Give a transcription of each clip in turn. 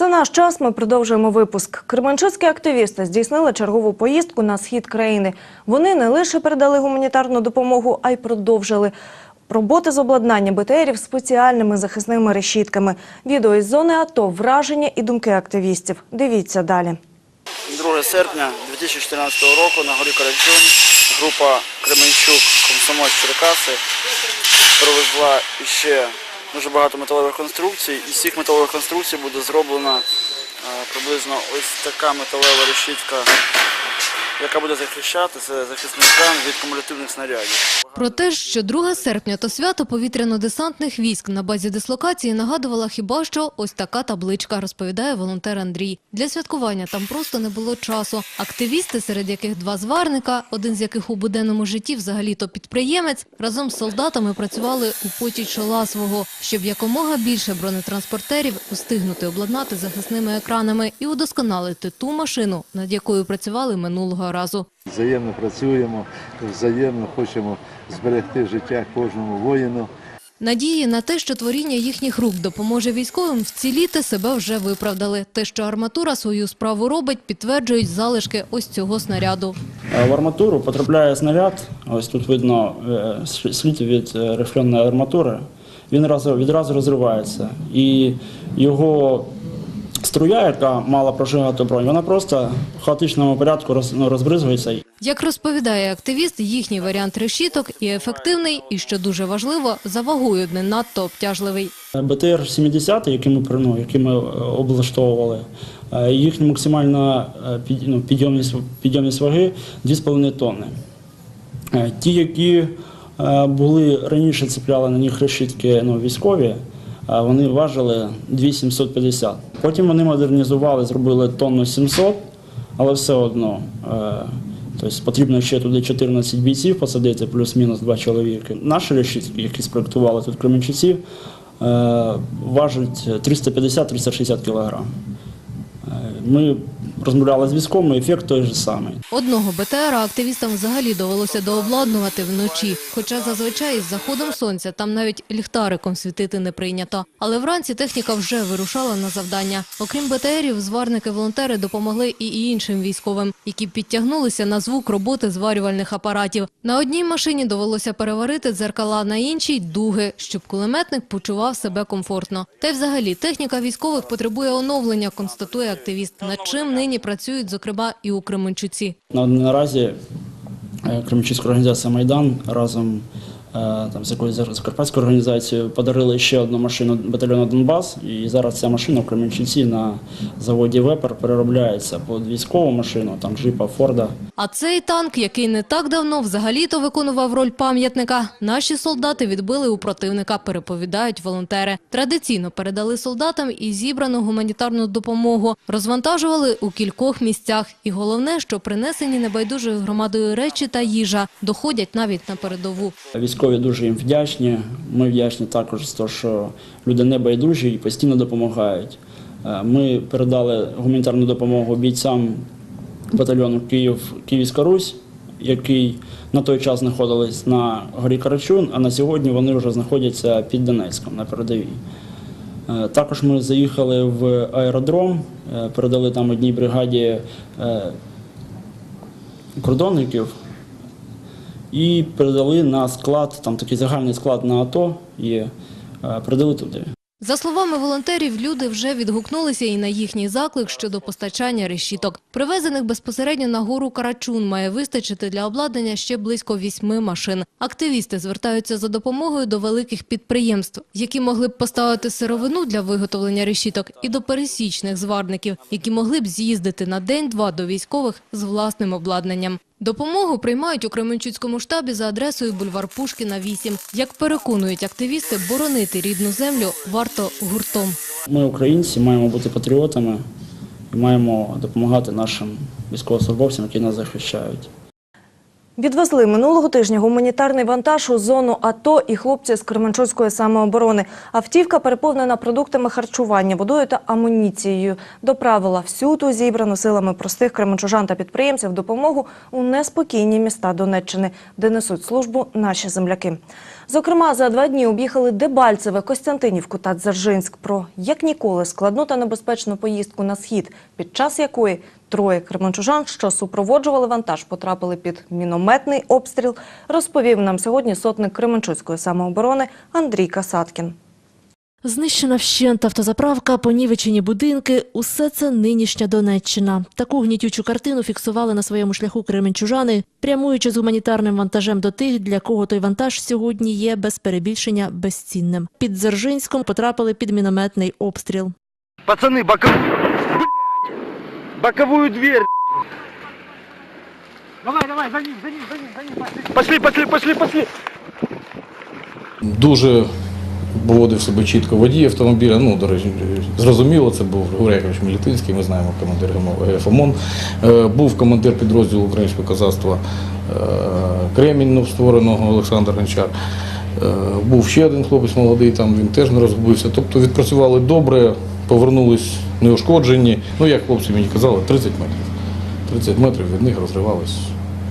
Це наш час. Ми продовжуємо випуск. Кременчуцькі активісти здійснили чергову поїздку на схід країни. Вони не лише передали гуманітарну допомогу, а й продовжили роботи з обладнання БТРів спеціальними захисними решітками. Відео із зони АТО, враження і думки активістів. Дивіться далі. 2 серпня 2014 року на горі Карачун група Кременчук Комсомольськ Черкаси привезла ще дуже багато металевих конструкцій. Із цих металевих конструкцій буде зроблена е, приблизно ось така металева решітка, яка буде захищати це захисний екран від кумулятивних снарядів. Про те, що 2 серпня то свято повітряно-десантних військ на базі дислокації нагадувала хіба що ось така табличка, розповідає волонтер Андрій. Для святкування там просто не було часу. Активісти, серед яких два зварника, один з яких у буденному житті взагалі-то підприємець, разом з солдатами працювали у поті чола свого, щоб якомога більше бронетранспортерів устигнути обладнати захисними екранами і удосконалити ту машину, над якою працювали минулого разу. Взаємно працюємо, взаємно хочемо зберегти життя кожному воїну. Надії на те, що творіння їхніх рук допоможе військовим вціліти, себе вже виправдали. Те, що арматура свою справу робить, підтверджують залишки ось цього снаряду. В арматуру потрапляє снаряд. Ось тут видно е, слід від е, рифленої арматури. Він разу- відразу розривається. І його струя, яка мала прожигати бронь, вона просто в хаотичному порядку роз, ну, розбризується. Як розповідає активіст, їхній варіант решіток і ефективний, і що дуже важливо, за вагою не надто обтяжливий. БТР-70, які ми, ну, які ми е, облаштовували, е, їхня максимальна е, ну, підйомність, підйомність ваги 2,5 тонни. Ті, які були раніше цепляли на них решітки ну, військові, вони важили 2750. Потім вони модернізували, зробили тонну 700, але все одно. е, Тобто потрібно ще туди 14 бійців посадити, плюс-мінус 2 чоловіки. Наші решітки, які спроектували тут кременчуців, Кременчуці, е, важать 350-360 кг. Ми розмовляли з військовими, ефект той же самий. Одного БТРа активістам взагалі довелося дообладнувати вночі, хоча зазвичай із заходом сонця там навіть ліхтариком світити не прийнято. Але вранці техніка вже вирушала на завдання. Окрім БТРів, зварники-волонтери допомогли і іншим військовим, які підтягнулися на звук роботи зварювальних апаратів. На одній машині довелося переварити дзеркала, на іншій – дуги, щоб кулеметник почував себе комфортно. Та й взагалі техніка військових потребує оновлення, констатує активіст, над чим нині працюють, зокрема, і у Кременчуці. Наразі е, Кременчуцька організація Майдан разом там, з якоюсь закарпатською організацією подарили ще одну машину батальйону Донбас. І зараз ця машина в Кременчуці на заводі Вепер переробляється під військову машину, там джипа Форда. А цей танк, який не так давно взагалі-то виконував роль пам'ятника, наші солдати відбили у противника, переповідають волонтери. Традиційно передали солдатам і зібрану гуманітарну допомогу, розвантажували у кількох місцях. І головне, що принесені небайдужою громадою речі та їжа доходять навіть на передову. Військові дуже їм вдячні. Ми вдячні також за те, що люди не байдужі і постійно допомагають. Е, Ми передали гуманітарну допомогу бійцям батальйону Київ Київська Русь, який на той час знаходились на горі Карачун, а на сьогодні вони вже знаходяться під Донецьком на передовій. Е, Також ми заїхали в аеродром, е, передали там одній бригаді кордонників і передали на склад, там такий загальний склад на АТО є, е, передали туди. За словами волонтерів, люди вже відгукнулися і на їхній заклик щодо постачання решіток. Привезених безпосередньо на гору Карачун має вистачити для обладнання ще близько вісьми машин. Активісти звертаються за допомогою до великих підприємств, які могли б поставити сировину для виготовлення решіток, і до пересічних зварників, які могли б з'їздити на день-два до військових з власним обладнанням. Допомогу приймають у Кременчуцькому штабі за адресою бульвар Пушкіна, 8. Як переконують активісти, боронити рідну землю варто гуртом. Ми, українці, маємо бути патріотами і маємо допомагати нашим військовослужбовцям, які нас захищають. Відвезли минулого тижня гуманітарний вантаж у зону АТО і хлопці з Кременчуцької самооборони. Автівка переповнена продуктами харчування, водою та амуніцією. Доправила всю ту зібрану силами простих кременчужан та підприємців допомогу у неспокійні міста Донеччини, де несуть службу наші земляки. Зокрема, за два дні об'їхали Дебальцеве, Костянтинівку та Дзержинськ. Про як ніколи складну та небезпечну поїздку на схід, під час якої троє кременчужан, що супроводжували вантаж, потрапили під мінометний обстріл, розповів нам сьогодні сотник Кременчуцької самооборони Андрій Касаткін. Знищена вщент автозаправка, понівечені будинки – усе це нинішня Донеччина. Таку гнітючу картину фіксували на своєму шляху кременчужани, прямуючи з гуманітарним вантажем до тих, для кого той вантаж сьогодні є без перебільшення безцінним. Під Дзержинськом потрапили під мінометний обстріл. Пацаны, боковую... Боковую дверь! Давай, давай, за ним, за ним, за ним, за ним, пошли! Пошли, пошли, пошли, пошли! Дуже поводив себе чітко водій автомобіля. Ну, до речі, зрозуміло, це був Григорій Яковлевич Мілітинський, ми знаємо командир ГМО ФОМОН. Е, Був командир підрозділу українського казацтва е, Кремінь ну, створеного Олександр Гончар. Е, Був ще один хлопець молодий, там він теж не розгубився. Тобто відпрацювали добре, повернулись неушкоджені. Ну, як хлопці мені казали, 30 метрів. 30 метрів від них розривались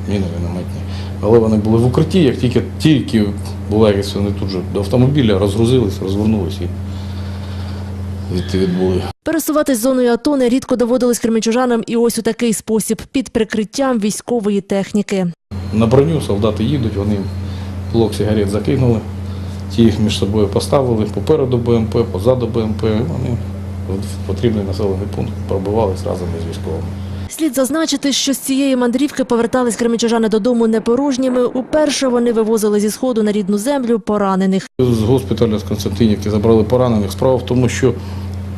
міни мінометні. Але вони були в укритті, як тільки, тільки була якась вони тут же до автомобіля, розгрузились, розвернулись і відбули. Пересуватись зоною АТО нерідко доводилось кременчужанам і ось у такий спосіб – під прикриттям військової техніки. На броню солдати їдуть, вони блок сигарет закинули, ті їх між собою поставили попереду БМП, позаду БМП. і Вони в потрібний населений пункт пробивались разом із військовими. Слід зазначити, що з цієї мандрівки повертались кременчужани додому не порожніми. Уперше вони вивозили зі сходу на рідну землю поранених. З госпіталя з Константинівки забрали поранених. Справа в тому, що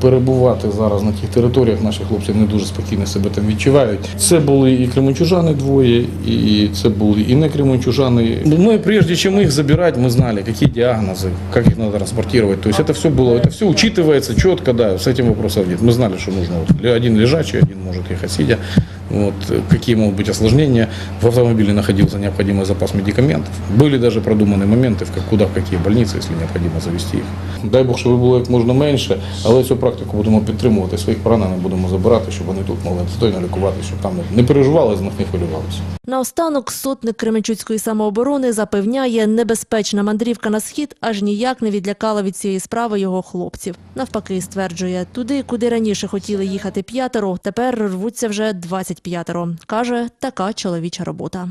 перебувати зараз на тих територіях наші хлопці не дуже спокійно себе там відчувають. Це були і кременчужани двоє, і це були і не кременчужани. Ми, прежде чем их забирать, мы знали, какие диагнозы, как их надо транспортировать. То есть это все было, это все учитывается четко, да, с этим вопросов нет. Мы знали, что нужно вот, один лежачий, один может ехать сидя. Вот, э, какие могут быть осложнения. В автомобиле находился необходимый запас медикаментов. Были даже продуманы моменты, в как, куда, в какие больницы, если необходимо завести їх. Дай Бог, щоб було як можна менше, але цю практику будемо підтримувати. Своїх поранених будемо забирати, щоб вони тут могли достойно лікувати, щоб там не переживали, з них не хвилювалися. Наостанок сотник Кременчуцької самооборони запевняє, небезпечна мандрівка на схід аж ніяк не відлякала від цієї справи його хлопців. Навпаки, стверджує, туди, куди раніше хотіли їхати п'ятеро, тепер рвуться вже 25-ро. Каже, така чоловіча робота.